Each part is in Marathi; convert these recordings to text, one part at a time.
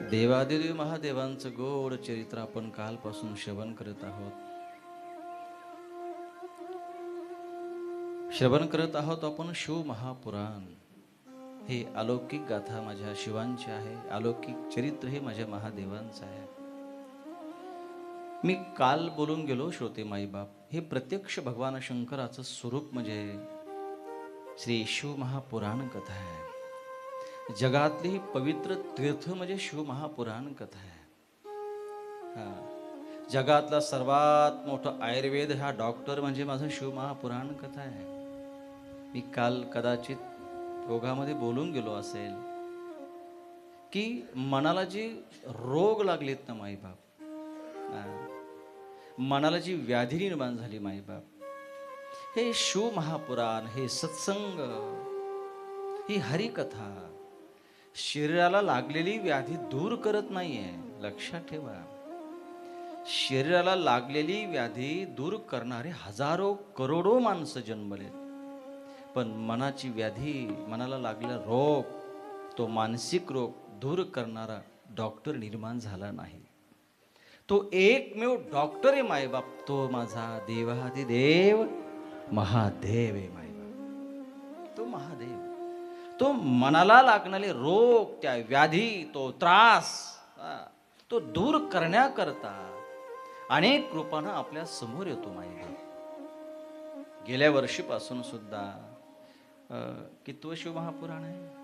देवादिदेव महादेवांचं गोड चरित्र आपण कालपासून श्रवण करत आहोत. श्रवण करत आहोत आपण शिव महापुराण हे अलौकिक गाथा माझ्या शिवांची आहे. अलौकिक चरित्र हे माझ्या महादेवांचं आहे. मी काल बोलून गेलो श्रोते माईबाप. हे प्रत्यक्ष भगवान शंकराचं स्वरूप म्हणजे श्री शिव महापुराण कथा आहे. जगातली ही पवित्र तीर्थ म्हणजे शिवमहापुराण कथा आहे. हा. जगातला सर्वात मोठं आयुर्वेद हा डॉक्टर म्हणजे माझं शिवमहापुराण कथा आहे. मी काल कदाचित योगामध्ये बोलून गेलो असेल की मनाला जी रोग लागलेत ना माईबाप मनाला जी व्याधी निर्माण झाली माईबाप हे शिवमहापुराण हे सत्संग ही हरिकथा शरीराला लागलेली व्याधी दूर करत नाहीये. लक्षात ठेवा. शरीराला लागलेली व्याधी दूर करणारे हजारो करोडो माणसं जन्मलेत. पण मनाची व्याधी मनाला लागलेला रोग तो मानसिक रोग दूर करणारा डॉक्टर निर्माण झाला नाही. तो एकमेव डॉक्टर आहे मायबाप. तो माझा देवादिदेव महादेव आहे मायबाप. तो महादेव. तो मनाला लागणारे रोग त्या व्याधी तो त्रास तो दूर करण्याकरता अनेक रूपानं आपल्यासमोर येतो माहिती गेल्या वर्षीपासून सुद्धा अं, कितवं शिवमहापुराण आहे?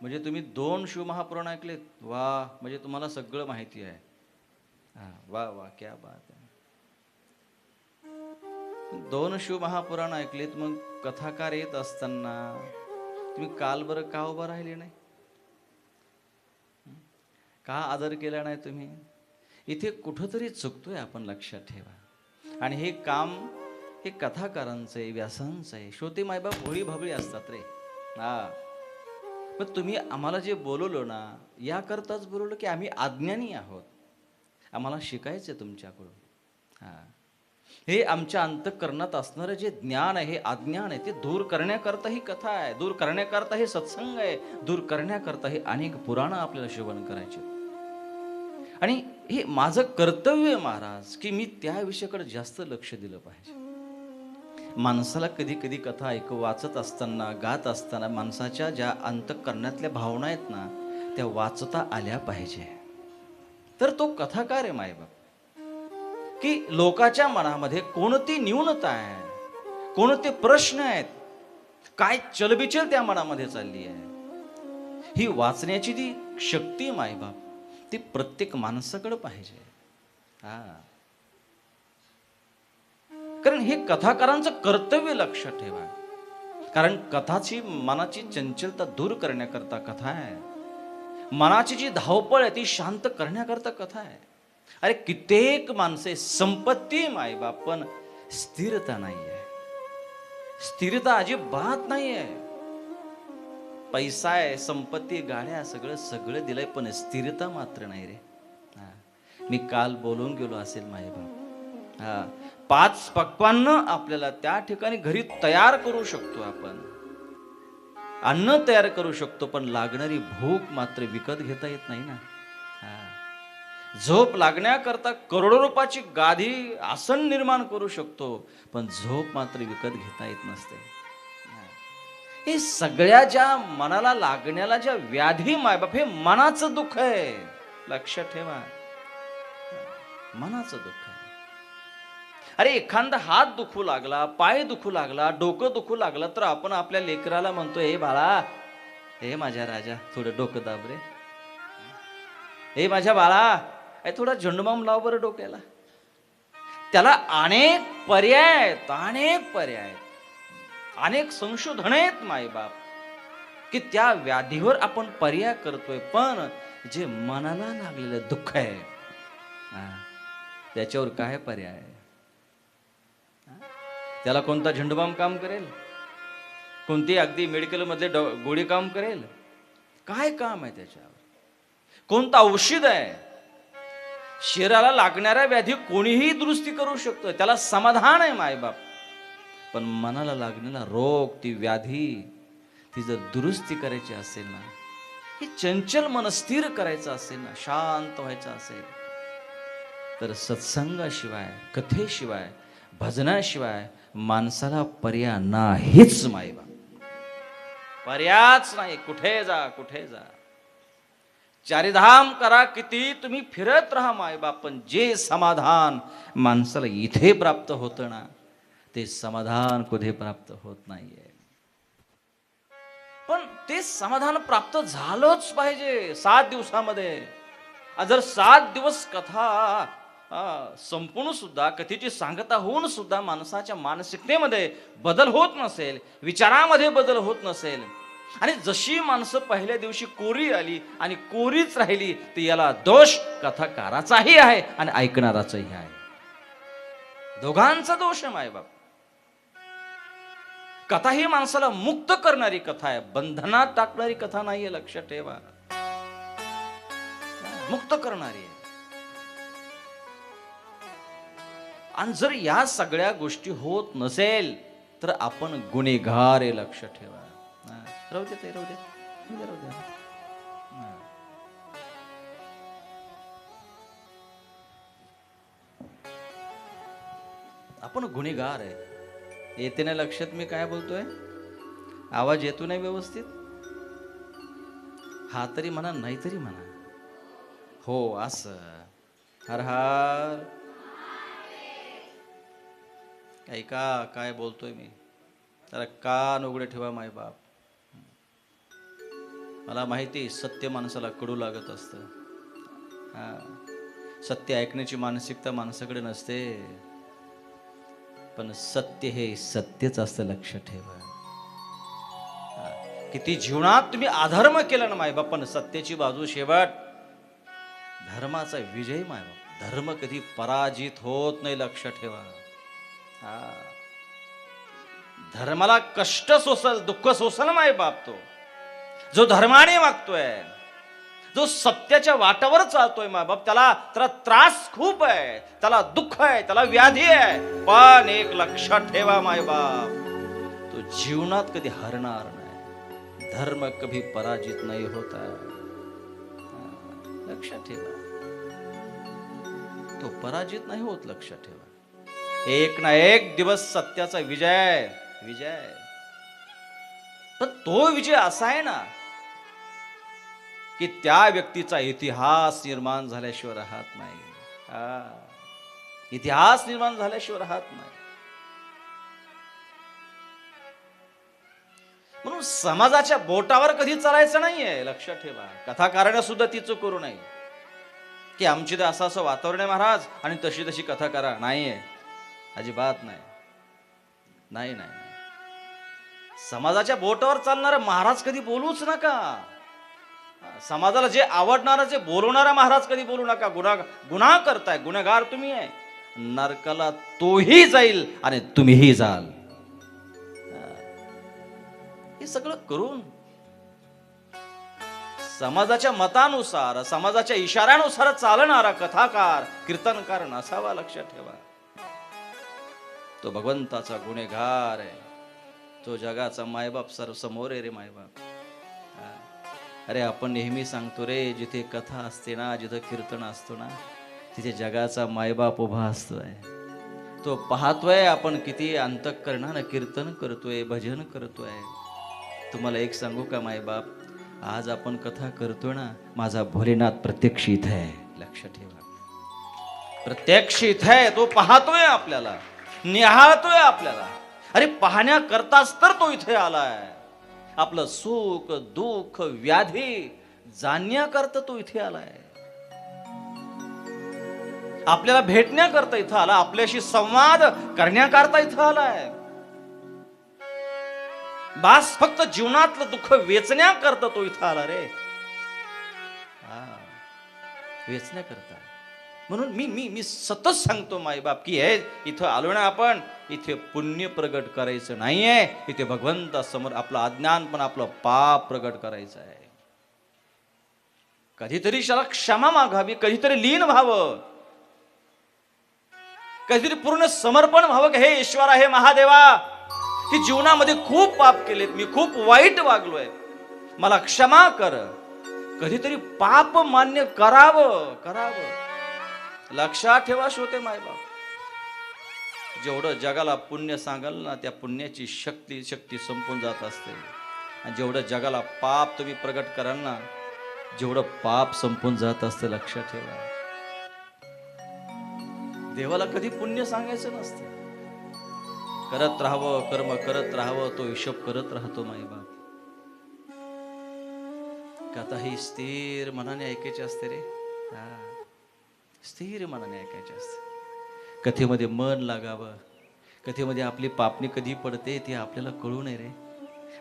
म्हणजे तुम्ही दोन शिवमहापुराण ऐकलेत? वा म्हणजे तुम्हाला सगळं माहिती आहे. वा वा क्या बात आहे. दोन शिवमहापुराण ऐकलेत मग कथाकार येत असताना तुम्ही काल बरं का उभं राहिले नाही? का आदर केला नाही तुम्ही? इथे कुठंतरी चुकतोय आपण लक्षात ठेवा. आणि हे काम हे कथाकारांचं आहे व्यासांचं आहे. श्रोते मायबाप भोळी भाबळी असतात रे. हा. पण तुम्ही आम्हाला जे बोलवलं ना याकरताच बोलवलं की आम्ही अज्ञानी आहोत. आम्हाला शिकायचं आहे तुमच्याकडून. हां. हे आमच्या अंतःकरणात असणारं जे ज्ञान आहे हे अज्ञान आहे ते दूर करण्याकरता ही कथा आहे. दूर करण्याकरता हे सत्संग आहे. दूर करण्याकरता हे अनेक पुराणं आपल्याला श्रवण करायचे. आणि हे माझं कर्तव्य आहे महाराज की मी त्या विषयाकडे जास्त लक्ष दिलं पाहिजे. माणसाला कधी कधी कथा ऐक वाचत असताना गात असताना माणसाच्या ज्या अंतःकरणातल्या भावना आहेत ना त्या वाचता आल्या पाहिजे. तर तो कथाकार आहे मायबाप. की लोकाच्या मनामध्ये कोणती न्यूनता आहे? कोणते प्रश्न आहेत? काय चलबिचल त्या मनामध्ये चालली आहे? ही वाचण्याची ती शक्ती मायबाप ती प्रत्येक माणसाकडे पाहिजे. हा. कारण हे कथाकारांचं कर्तव्य लक्षात ठेवा. कारण कथाची मनाची चंचलता दूर करण्याकरता कथा आहे. मनाची जी धावपळ आहे ती शांत करण्याकरता कथा आहे. अरे कित्येक माणसे संपत्ती मायबाप पण स्थिरता नाही आहे स्थिरता अजिबात नाही आहे पैसा आहे संपत्ती गाड्या सगळं सगळं दिलंय पण स्थिरता मात्र नाही रे. हा. मी काल बोलून गेलो असेल मायबाप. हा. पाच पक्वान्न आपल्याला त्या ठिकाणी घरी तयार करू शकतो आपण. अन्न तयार करू शकतो पण लागणारी भूक मात्र विकत घेता येत नाही ना. हा. झोप लागण्याकरता करोडो रुपयाची गादी आसन निर्माण करू शकतो पण झोप मात्र विकत घेता येत नसते. हे सगळ्या ज्या मनाला लागण्याला ज्या व्याधी मायबाप हे मनाचं दुःख आहे. लक्षात ठेवा. मनाचं दुःख आहे. अरे एखादा हात दुखू लागला पाय दुखू लागला डोकं दुखू लागलं तर आपण आपल्या लेकराला म्हणतो हे बाळा हे माझ्या राजा थोडं डोकं दाब रे. हे माझ्या बाळा थोडा झंडूबाम लाव बरं डोक्याला. त्याला अनेक पर्याय आहेत अनेक पर्याय आहेत. अनेक संशोधन आहेत मायबाप की त्या व्याधीवर आपण पर्याय करतोय. पण जे मनाला लागलेलं दुःख आहे हा, त्याच्यावर काय पर्याय आहे? हा? त्याला कोणता झेंडूबाम काम करेल? कोणती अगदी मेडिकलमधले डॉ गोळी काम करेल? काय काम आहे त्याच्यावर? कोणतं औषध आहे? शरीराला लागणाऱ्या व्याधी कोणीही दुरुस्ती करू शकतो. त्याला समाधान आहे मायबाप. पण मनाला लागलेला रोग ती व्याधी ती जर दुरुस्ती करायची असेल ना हे चंचल मन स्थिर करायचं असेल ना शांत व्हायचं असेल तर सत्संगाशिवाय कथेशिवाय भजनाशिवाय माणसाला पर्याय नाहीच मायबाप. पर्याच नाही. कुठे जा कुठे जा. चारिधाम करा किती तुम्ही फिरत राहा मायबाप पण जे समाधान माणसाला इथे प्राप्त होतं ना ते समाधान कुठे प्राप्त होत नाहीये. पण ते समाधान प्राप्त झालंच पाहिजे सात दिवसामध्ये. जर सात दिवस कथा संपूर्ण सुद्धा कथेची सांगता होऊन सुद्धा माणसाच्या मानसिकतेमध्ये बदल होत नसेल विचारामध्ये बदल होत नसेल आणि जशी माणसं पहिल्या दिवशी कोरी आली आणि कोरीच राहिली तर याला दोष कथाकाराचाही आहे आणि ऐकणाराचाही आहे. दोघांचा दोष आहे मायबाप. कथा ही माणसाला मुक्त करणारी कथा आहे. बंधनात टाकणारी कथा नाहीये लक्षात ठेवा. मुक्त करणारी आहे. आणि जर या सगळ्या गोष्टी होत नसेल तर आपण गुन्हेगार आहे लक्ष ठेवा. राहू देत ताई, राहू दे म्हणजे राहू दे, राहू आपण गुन्हेगार आहे. येते ना लक्षात मी काय बोलतोय? आवाज येतो नाही व्यवस्थित? हा तरी म्हणा नाही तरी म्हणा. हो असं. हर हर. ऐका काय बोलतोय मी? तर कान उघडे ठेवा माय बाप मला माहिती सत्य माणसाला कडू लागत असतं. हा. सत्य ऐकण्याची मानसिकता माणसाकडे नसते. पण सत्य हे सत्यच असतं लक्ष ठेवा. किती जीवनात तुम्ही अधर्म केला ना मायबाप पण सत्याची बाजू शेवट धर्माचा विजय मायबाप. धर्म कधी पराजित होत नाही लक्ष ठेवा. हा. धर्माला कष्ट सोसल दुःख सोसल माय बाप तो. जो धर्माने वागतोय जो सत्याच्या वाटावर चालतोय माय बाप त्याला त्याला त्रास खूप आहे त्याला दुःख आहे त्याला व्याधी आहे. पण एक लक्षात ठेवा माय बाप तो जीवनात कधी हरणार नाही. धर्म कधी पराजित नाही होत आहे. लक्षात ठेवा. तो पराजित नाही होत लक्षात ठेवा. एक ना एक दिवस सत्याचा विजय विजय. पण तो विजय असा आहे ना की त्या व्यक्तीचा इतिहास निर्माण झाल्याशिवाय राहत नाही. इतिहास निर्माण झाल्याशिवाय राहत नाही. म्हणून समाजाच्या बोटावर कधी चालायचं नाहीये लक्षात ठेवा. कथाकारण सुद्धा ती चूक करू नये. की आमची तर असं असं वातावरण आहे महाराज आणि तशी तशी कथा करा नाहीये. अजिबात नाही. नाही नाही नाही. समाजाच्या बोटावर चालणारा महाराज कधी बोलूच नका. समाजाला जे आवडणारा जे बोलवणारा महाराज कधी बोलू नका. गुन्हा गुन्हा करताय गुन्हेगार तुम्ही आहे. नरकाला तोही जाईल आणि तुम्हीही जाल. हे सगळं करून समाजाच्या मतानुसार समाजाच्या इशाऱ्यानुसार चालणारा कथाकार कीर्तनकार नसावा लक्षात ठेवा. तो भगवंताचा गुन्हेगार आहे. तो जगाचा मायबाप सर्व समोर आहे रे मायबाप. अरे आपण नेहमी सांगतो रे जिथे कथा असते ना जिथं कीर्तन असतो ना तिथे जगाचा मायबाप उभा असतोय. तो पाहतोय आपण किती अंतकरणानं कीर्तन करतोय भजन करतोय. तुम्हाला एक सांगू का मायबाप? आज आपण कथा करतोय ना माझा भोलेनाथ प्रत्यक्ष इथं आहे. लक्ष ठेवा. प्रत्यक्ष इथं आहे तो पाहतोय आपल्याला. निहाळतोय आपल्याला. अरे पाहण्याकरताच तर तो इथे आलाय. आपलं सुख दुःख व्याधी जाणण्याकरता तो इथे आलाय. आपल्याला भेटण्याकरता इथं आला आपल्याशी संवाद करण्याकरता इथं आलाय. बास फक्त जीवनातलं दुःख वेचण्याकरता तो इथं आला रे. हा वेचण्याकरता. म्हणून मी मी मी सतत सांगतो मायबाप की हे इथं आलो ना आपण इथे पुण्य प्रगट करायचं नाहीये. इथे भगवंतासमोर आपलं अज्ञान पण आपलं पाप प्रगट करायचं आहे. कधीतरी शाला क्षमा मागावी कधीतरी लीन व्हावं. कधीतरी पूर्ण समर्पण व्हावं की हे ईश्वर हे महादेवा की जीवनामध्ये खूप पाप केलेत मी खूप वाईट वागलोय. मला क्षमा कर. कधीतरी पाप मान्य करावं करावं. लक्षात ठेवा श्रोते मायबाप जेवढं जगाला पुण्य सांगाल ना त्या पुण्याची शक्ती शक्ती संपून जात असते. आणि जेवढं जगाला पाप तुम्ही प्रगट कराल ना जेवढं पाप संपून जात असतं लक्षात ठेवा. देवाला कधी पुण्य सांगायचं नसतं. करत राहावं कर्म करत राहावं तो हिशोब करत राहतो माईबाप कथा ही स्थिर मनाने ऐकायची असते रे. हा. स्थिर मनाने ऐकायचे असते. कथेमध्ये मन लागावं. कथेमध्ये आपली पापणी कधी पडते ते आपल्याला कळू नये रे.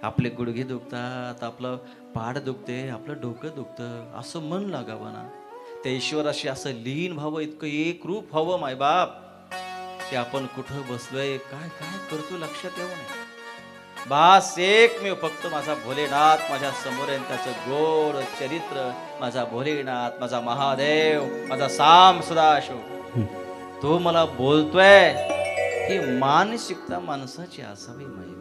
आपले गुडघे दुखतात आपलं पाड दुखते आपलं डोकं दुखतं. असं मन लागावं ना. त्या ईश्वराशी असं लीन व्हावं इतकं एक रूप व्हावं मायबाप. ते आपण कुठं बसलोय काय काय करतो लक्षात येऊ नये. बास एकमेव फक्त माझा भोलेनाथ माझ्यासमोर आहे त्याचं गोड चरित्र माझा भोलेनाथ माझा महादेव माझा साम सदाशिव. तो मला बोलतोय ही मानसिकता माणसाची असावी महिमा.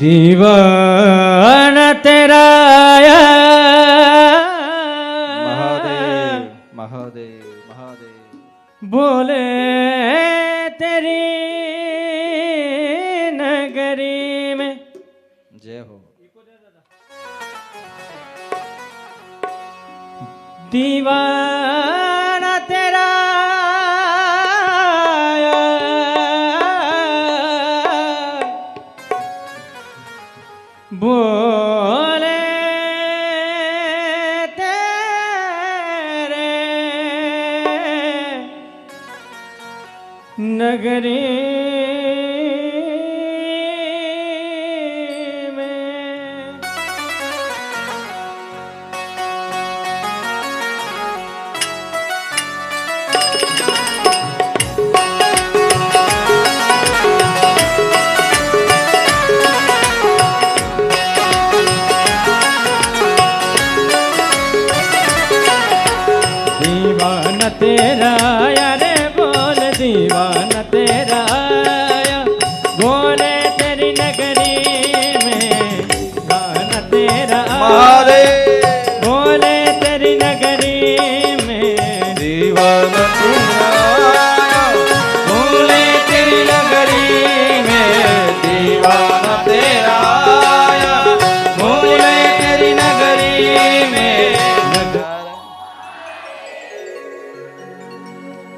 दीवान तेरा महादेव महादेव महादेव. बोले जय हो दीवान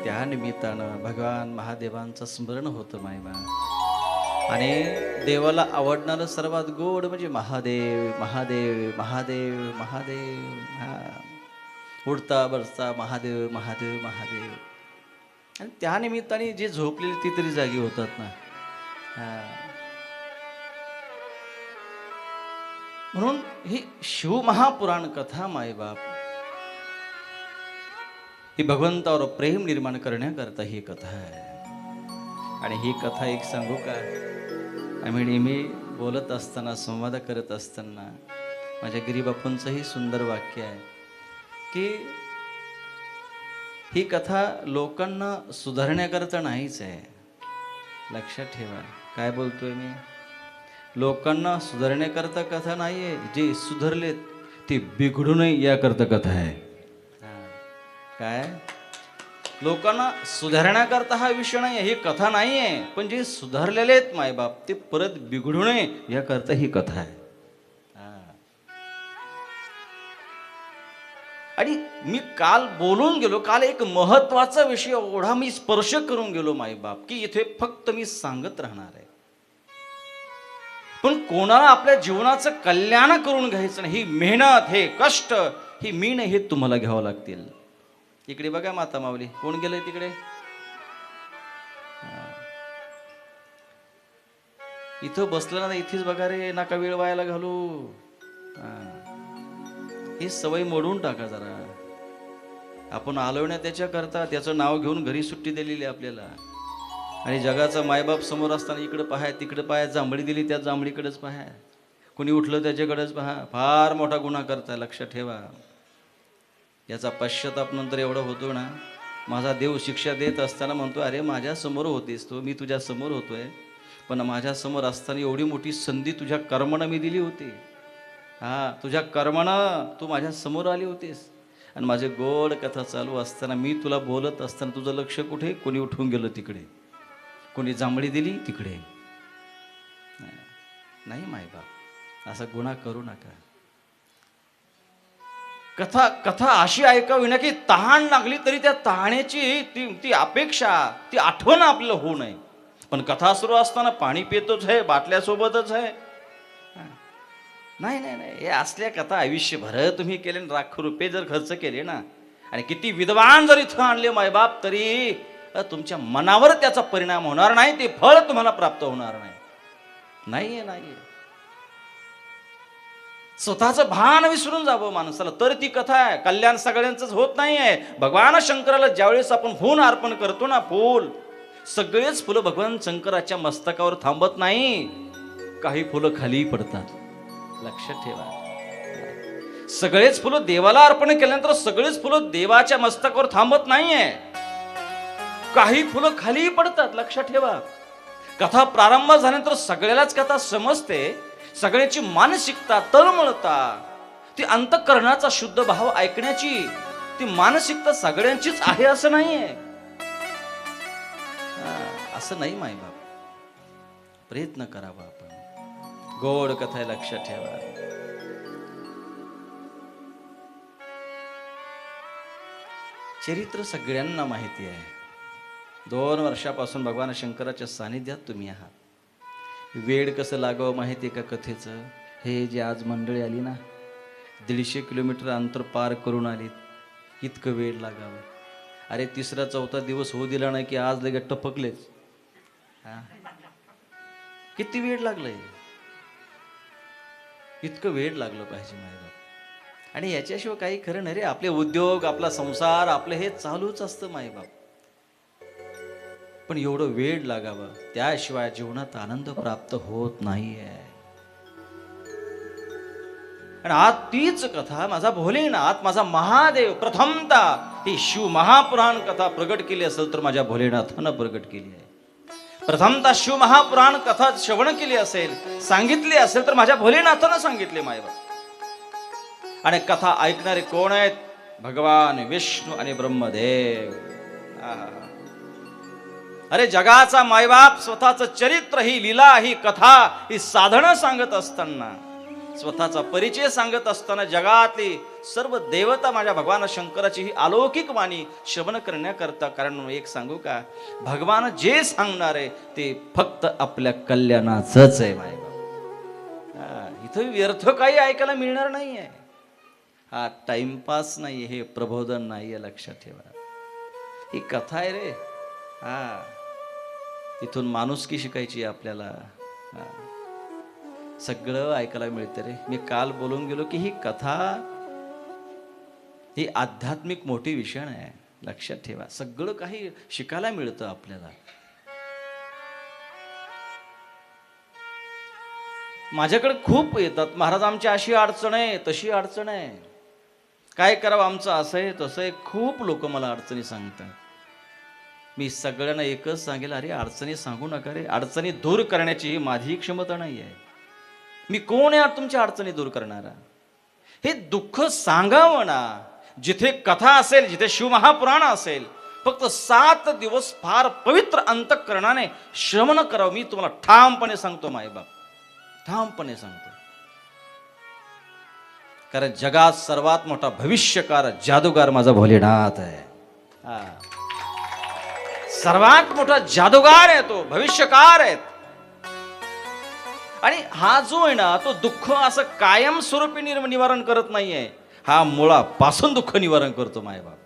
त्या निमित्तानं भगवान महादेवांचं स्मरण होतं मायबा आणि देवाला आवडणारं सर्वात गोड म्हणजे महादेव महादेव महादेव महादेव हा उडता बसता महादेव महादेव महादेव. आणि त्या निमित्ताने जे झोपलेली ती तरी जागी होतात ना. हा. म्हणून ही शिवमहापुराण कथा मायबाप ही भगवंतावर प्रेम निर्माण करण्याकरता ही कथा आहे. आणि ही कथा एक सांगू का? आम्ही नेहमी बोलत असताना संवाद करत असताना माझ्या गिरीबापूंचंही सुंदर वाक्य आहे की ही कथा लोकांना सुधारण्याकरता नाहीच आहे. लक्षात ठेवा. काय बोलतोय मी? लोकांना सुधारण्याकरता कथा नाही आहे जे सुधारलेत ते बिघडू नये याकरता कथा आहे. काय? लोकांना सुधारण्याकरता हा विषय नाही ही कथा नाही आहे पण जे सुधारलेले आहेत मायबाप ते परत बिघडू नये याकरता ही कथा आहे. हा. आणि मी काल बोलून गेलो काल एक महत्त्वाचा विषय एवढा मी स्पर्श करून गेलो मायबाप की इथे फक्त मी सांगत राहणार आहे. पण कोणाला आपल्या जीवनाचं कल्याण करून घ्यायचं नाही ही मेहनत हे कष्ट ही मी नाही हे तुम्हाला घ्यावं लागतील. इकडे बघा माता माऊली. कोण गेलंय तिकडे? इथं बसलं ना इथेच बघा रे नाका वेळ वायाला घालू. ही. सवय मोडून टाका जरा. आपण आलवण्या ना त्याच्या करता त्याचं नाव घेऊन घरी सुट्टी दिलेली आहे आपल्याला. आणि जगाचा मायबाप समोर असताना इकडं पाहाय तिकडं पाहाय जांभळी दिली त्या जांभळीकडेच पाहाय. कोणी उठलं त्याच्याकडेच पहा. फार मोठा गुन्हा करताय लक्षात ठेवा. याचा पश्चाताप नंतर एवढा होतो ना माझा देव शिक्षा देत असताना म्हणतो अरे माझ्यासमोर होतीस तू मी तुझ्यासमोर होतो होतोय. पण माझ्यासमोर असताना एवढी मोठी संधी तुझ्या कर्मानं मी दिली होती. हा तुझ्या कर्मानं तू माझ्यासमोर आली होतीस. आणि माझे गोड कथा चालू असताना मी तुला बोलत असताना तुझं लक्ष कुठे? कोणी उठून गेलं तिकडे? कोणी जांभळी दिली तिकडे? नाही, नाही मायबाप. असा गुन्हा करू नका. कथा कथा अशी ऐकावी ना की तहान लागली तरी त्या तहाण्याची ती ती अपेक्षा ती आठवण आपल्याला होऊ नये. पण कथा सुरू असताना पाणी पितोच आहे बाटल्यासोबतच आहे नाही नाही नाही हे असल्या कथा आयुष्यभर तुम्ही केले ना लाखो रुपये जर खर्च केले ना आणि किती विद्वान जर इथं आणले मायबाप तरी तुमच्या मनावर त्याचा परिणाम होणार नाही ते फळ तुम्हाला प्राप्त होणार नाही. नाही आहे स्वतःचं भान विसरून जावं माणसाला. तर ती कथा आहे कल्याण सगळ्यांचंच होत नाहीये. भगवान शंकराला ज्यावेळेस आपण फूल अर्पण करतो ना फूल सगळेच फुलं भगवान शंकराच्या मस्तकावर थांबत नाही. काही फुलं खाली पडतात. लक्षात ठेवा. सगळेच फुलं देवाला अर्पण केल्यानंतर सगळेच फुलं देवाच्या मस्तकावर थांबत नाहीये. काही फुलं खाली पडतात लक्षात ठेवा. कथा प्रारंभ झाल्यानंतर सगळ्यालाच कथा समजते. सगळ्याची मानसिकता तळमळता. ती अंतकरणाचा शुद्ध भाव ऐकण्याची ती मानसिकता सगळ्यांचीच आहे असं नाहीये. असं नाही मायबाप प्रयत्न करावा आपण. गोड कथा लक्षात ठेवा. चरित्र सगळ्यांना माहिती आहे. दोन वर्षापासून भगवान शंकराच्या सानिध्यात तुम्ही आहात. वेळ कसं लागावं माहिती आहे का कथेचं? हे जे आज मंडळी आली ना दीडशे किलोमीटर अंतर पार करून आलीत. इतकं वेळ लागावं. अरे तिसरा चौथा दिवस होऊ दिला नाही की आज लगेच टपकलेच. हां? किती वेळ लागलाय. इतकं वेळ लागलं पाहिजे मायबाप आणि याच्याशिवाय काही खरं नाही रे. आपले उद्योग आपला संसार आपलं हे चालूच असतं मायबाप पण एवढं वेळ लागावं. त्याशिवाय जीवनात आनंद प्राप्त होत नाहीये. आणि आज तीच कथा माझा भोलेनाथ माझा महादेव प्रथमता ही शिव महापुराण कथा प्रगट केली असेल तर माझ्या भोलेनाथानं प्रगट केली आहे. प्रथमता शिव महापुराण कथा श्रवण केली असेल सांगितली असेल तर माझ्या भोलेनाथानं सांगितले मायबाप. आणि कथा ऐकणारे कोण आहेत? भगवान विष्णू आणि ब्रह्मदेव. आहा. अरे जगाचा मायबाप स्वतःच चरित्र ही लीला ही कथा ही साधनं सांगत असताना स्वतःचा परिचय सांगत असताना जगातली सर्व देवता माझ्या भगवान शंकराची ही अलौकिक वाणी श्रवण करण्याकरता कारण एक सांगू का भगवान जे सांगणार आहे ते फक्त आपल्या कल्याणाचंच आहे मायबाप. हा, इथं व्यर्थ काही ऐकायला मिळणार नाहीये. हा टाइमपास नाही हे प्रबोधन नाही आहे लक्षात ठेवा. ही कथा आहे रे. हा. इथून माणुसकी शिकायची आपल्याला. सगळं ऐकायला मिळतं रे. मी काल बोलून गेलो की ही कथा ही आध्यात्मिक मोठी विषण आहे. लक्षात ठेवा. सगळं काही शिकायला मिळतं आपल्याला. माझ्याकडे खूप येतात. महाराज आमची अशी अडचण आहे तशी अडचण आहे. काय करावं आमचं असं आहे तसं आहे. खूप लोक मला अडचणी सांगतात. मी सगळ्यांना एकच सांगेल अरे अडचणी सांगू नका रे. अडचणी दूर करण्याची ही माझी क्षमता नाही आहे. मी कोण आहे तुमच्या अडचणी दूर करणारा? हे दुःख सांगावं ना. जिथे कथा असेल जिथे शिवमहापुराण असेल फक्त सात दिवस फार पवित्र अंतकरणाने श्रवण करावं. मी तुम्हाला ठामपणे सांगतो मायबाप ठामपणे सांगतो. कारण जगात सर्वात मोठा भविष्यकार जादूगार माझा भोलेनाथ आहे. हा. सर्वात मोठा जादूगार आहे तो भविष्यकार आहेत आणि हा जो आहे ना तो दुःख असं कायमस्वरूपी निर्म निवारण करत नाहीये. हा मुळापासून दुःख निवारण करतो मायबाप बाप.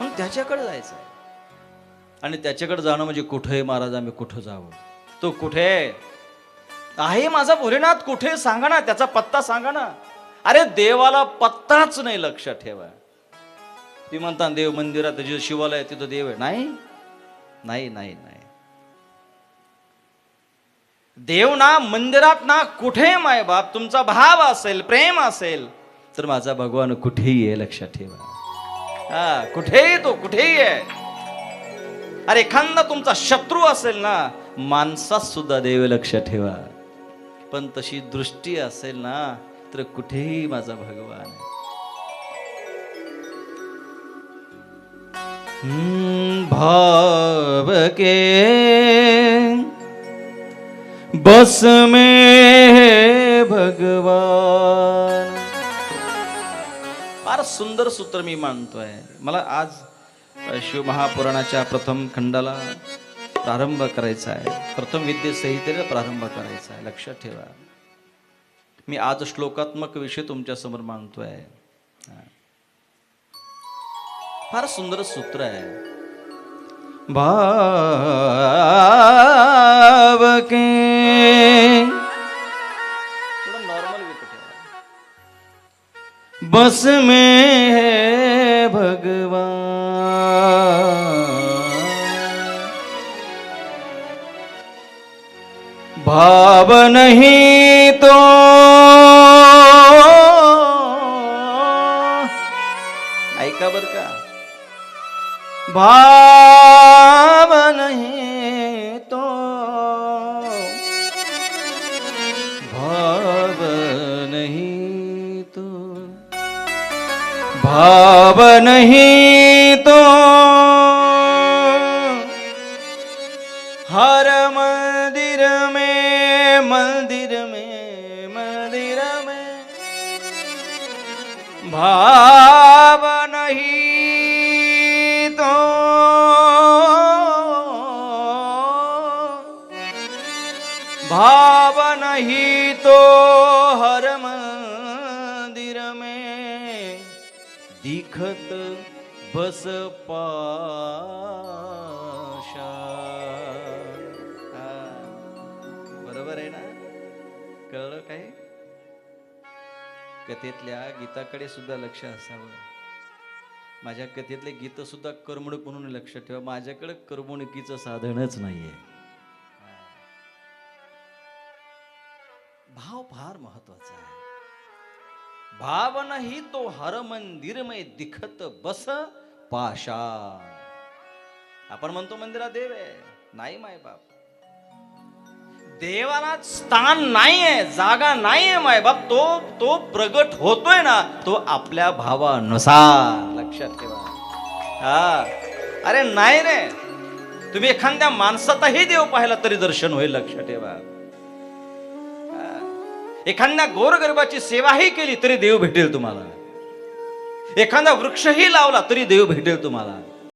मग त्याच्याकडे जायचं आणि त्याच्याकडे जाणं म्हणजे कुठे महाराज आम्ही कुठं जावं? तो कुठे? आहे माझा भोलेनाथ कुठे? सांगा ना त्याचा पत्ता सांगा ना. अरे देवाला पत्ताच नाही लक्षात ठेवा. ती म्हणतात देव मंदिरात जिथं शिवालय तिथं देव आहे. नाही. नाही नाही नाही. देव ना मंदिरात ना कुठे माय बाप तुमचा भाव असेल प्रेम असेल तर माझा भगवान कुठेही आहे लक्षात ठेवा. हा कुठेही तो कुठेही आहे. अरे एखादा तुमचा शत्रू असेल ना माणसात सुद्धा देव लक्षात ठेवा. पण तशी दृष्टी असेल ना तर कुठेही माझा भगवान आहे. भाव के बस में है भगवान। फार सुंदर सूत्र मी मानतोय. मला आज अ, शिवमहापुराणाच्या प्रथम खंडाला प्रारंभ करायचा आहे. प्रथम विद्ये संहितेला प्रारंभ करायचा आहे. लक्षात ठेवा. मी आज श्लोकात्मक विषय तुमच्यासमोर मांडतोय फार सुंदर सूत्र आहे. भाव के थोडं नॉर्मल ठेवा बस में है भगवान. भाव नहीं भाव नहीं तो। भाव नहीं तो। भाव नहीं तो। हर मंदिर में मंदिर में मंदिर में। भाव पाशा बरोबर आहे ना? कळलं काय? कथेतल्या गीताकडे सुद्धा लक्ष असावं. माझ्या कथेतले गीत सुद्धा करमणूक म्हणून लक्ष ठेवा. माझ्याकडे करमणुकीचं साधनच नाहीये. भाव फार महत्त्वाचा आहे. भावन ही तो हर मंदिर में दिखत बस. पाषाण. आपण म्हणतो मंदिरात देव आहे. नाही माय बाप. देवाला स्थान नाहीये जागा नाहीये माय बाप. तो तो प्रगट होतोय ना तो आपल्या भावानुसार. लक्षात ठेवा. हा. अरे नाही रे. तुम्ही एखाद्या माणसाचाही देव पाहिला तरी दर्शन होईल लक्षात ठेवा. एखाद्या गोरगरबाची सेवाही केली तरी देव भेटेल तुम्हाला. एखादा वृक्षही लावला तरी देव भेटेल तुम्हाला.